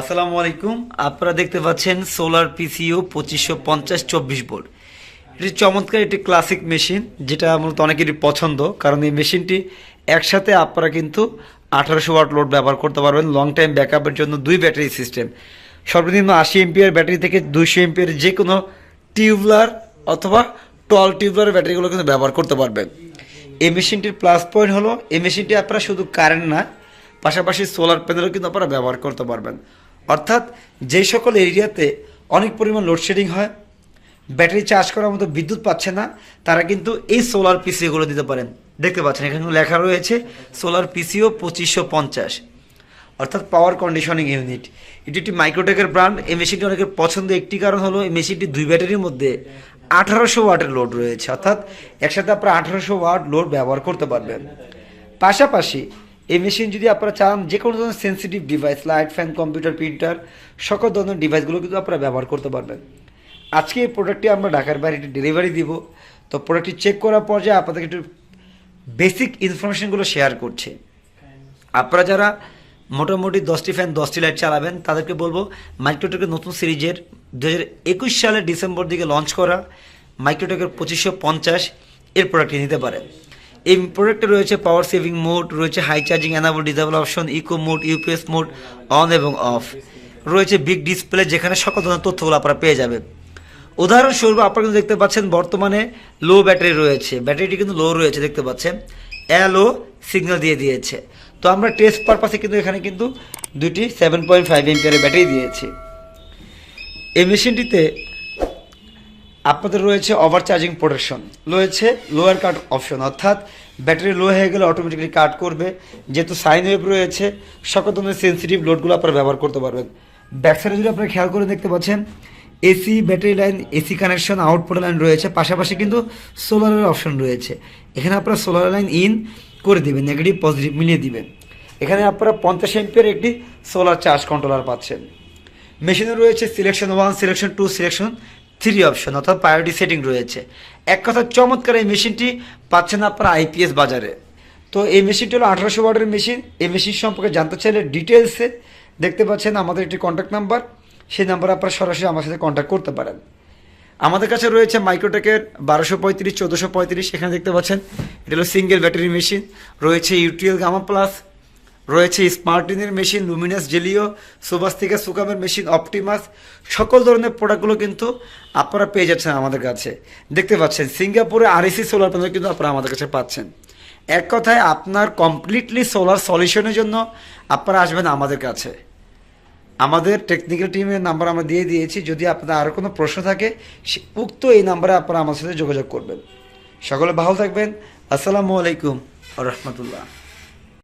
আসসালামু আলাইকুম। আপনারা দেখতে পাচ্ছেন সোলার পিসিও পঁচিশশো পঞ্চাশ চব্বিশ বোর্ড। এটি চমৎকার একটি ক্লাসিক মেশিন, যেটা মূলত অনেকেরই পছন্দ, কারণ এই মেশিনটি একসাথে আপনারা কিন্তু আঠারোশো ওয়াট লোড ব্যবহার করতে পারবেন লং টাইম ব্যাকআপের জন্য দুই ব্যাটারি সিস্টেম সর্বনিম্ন আশি এমপিআর ব্যাটারি থেকে দুইশো এমপিআর যে কোনো টিউবলার অথবা টল টিউবলার ব্যাটারিগুলো কিন্তু ব্যবহার করতে পারবেন। এই মেশিনটির প্লাস পয়েন্ট হলো, এই মেশিনটি আপনারা শুধু কারেন্ট না, পাশাপাশি সোলার প্যানেলও কিন্তু আপনারা ব্যবহার করতে পারবেন। অর্থাৎ যে সকল এরিয়াতে অনেক পরিমাণ লোডশেডিং হয়, ব্যাটারি চার্জ করার মতো বিদ্যুৎ পাচ্ছে না, তারা কিন্তু এই সোলার পিসিওগুলো দিতে পারেন। দেখতে পাচ্ছেন, এখানে লেখা রয়েছে সোলার পিসিও পঁচিশশো পঞ্চাশ। অর্থাৎ পাওয়ার কন্ডিশনিং ইউনিট এটি একটি মাইক্রোটেকের ব্র্যান্ড এই মেশিনটি অনেকের পছন্দ একটি কারণ হলো, এই মেশিনটি দুই ব্যাটারির মধ্যে আঠারোশো ওয়াটের লোড রয়েছে। অর্থাৎ একসাথে আপনারা আঠারোশো ওয়াট লোড ব্যবহার করতে পারবেন। পাশাপাশি এই মেশিন যদি আপনারা চান যে কোনো ধরনের sensitive device light fan computer printer সকল ধরনের ডিভাইসগুলো কিন্তু আপনারা ব্যবহার করতে পারবেন। আজকে এই প্রোডাক্টটি আমরা ঢাকার বাইরে ডেলিভারি দিব। তো প্রোডাক্টটি চেক করার পর যে আপনাদের একটু বেসিক ইনফরমেশনগুলো শেয়ার করছে। আপনারা যারা মোটামুটি দশটি ফ্যান দশটি লাইট চালাবেন, তাদেরকে বলব মাইক্রোটেকের নতুন সিরিজের দু একুশ সালের ডিসেম্বর দিকে লঞ্চ করা। মাইক্রোটেকের পঁচিশশো পঞ্চাশ এর প্রোডাক্টটি নিতে পারেন। এই প্রোডাক্টে রয়েছে পাওয়ার সেভিং মোড রয়েছে high charging enable disable option eco mode UPS mode on এবং অফ রয়েছে বিগ ডিসপ্লে যেখানে সকল ধরনের তথ্যগুলো আপনারা পেয়ে যাবেন। উদাহরণস্বরূপ আপনারা কিন্তু দেখতে পাচ্ছেন বর্তমানে লো ব্যাটারি রয়েছে। ব্যাটারিটি কিন্তু লো রয়েছে, দেখতে পাচ্ছেন। এলও সিগন্যাল দিয়ে দিয়েছে। তো আমরা টেস্ট পারপাসে কিন্তু এখানে কিন্তু দুটি সেভেন পয়েন্ট ফাইভ এমপিয়ারের ব্যাটারি দিয়েছি। এই মেশিনটিতে আপনাদের রয়েছে ওভার চার্জিং প্রোটেকশন রয়েছে লোয়ার কাট অপশন অর্থাৎ ব্যাটারি লো হয়ে গেলে অটোমেটিক্যালি কাট করবে। যেহেতু সাইন ওয়েভ রয়েছে, সকল ধরনের সেন্সিটিভ লোডগুলো আপনারা ব্যবহার করতে পারবেন। ব্যাক সাইডে যদি আপনারা খেয়াল করে দেখতে পাচ্ছেন AC battery line AC connection output line রয়েছে। পাশাপাশি কিন্তু সোলারের অপশন রয়েছে। এখানে আপনারা সোলার লাইন ইন করে দেবেন নেগেটিভ পজিটিভ মিলিয়ে দিবেন। এখানে আপনারা পঞ্চাশ এমপিয়ার একটি সোলার চার্জ কন্ট্রোলার পাচ্ছেন। মেশিনে রয়েছে selection one selection two selection three option অর্থাৎ প্রায়োরিটি সেটিং রয়েছে। এক কথা, চমৎকার এই মেশিনটি পাচ্ছেন আপনারা আইপিএস বাজারে। তো এই মেশিনটি হলো আঠারোশো ওয়াটের মেশিন। এই মেশিন সম্পর্কে জানতে চাইলে ডিটেলসে দেখতে পাচ্ছেন আমাদের একটি কন্ট্যাক্ট নাম্বার সেই নাম্বারে আপনারা সরাসরি আমার সাথে কন্ট্যাক্ট করতে পারেন। আমাদের কাছে রয়েছে মাইক্রোটেকের বারোশো পঁয়ত্রিশ, চোদ্দোশো পঁয়ত্রিশ। এখানে দেখতে পাচ্ছেন, এটা হলো সিঙ্গেল ব্যাটারি মেশিন রয়েছে ইউটিএল গামা প্লাস রয়েছে স্মার্টিনের মেশিন, লুমিনাস জেলিও, সুবাস্তিকা সুকামের মেশিন, অপটিমাস, সকল ধরনের প্রোডাক্টগুলো কিন্তু আপনারা পেয়ে যাচ্ছেন আমাদের কাছে। দেখতে পাচ্ছেন, সিঙ্গাপুরে আরএসি সোলার প্যানেল কিন্তু আপনারা আমাদের কাছে পাচ্ছেন। এক কথায়, আপনার কমপ্লিটলি সোলার সলিউশনের জন্য আপনারা আসবেন আমাদের কাছে। আমাদের টেকনিক্যাল টিমের নাম্বার আমরা দিয়ে দিয়েছি। যদি আপনার আরও কোনো প্রশ্ন থাকে উক্ত এই নাম্বারে আপনারা আমার সাথে যোগাযোগ করবেন। সকলে ভালো থাকবেন। আসসালামু আলাইকুম। রহমতুল্লাহ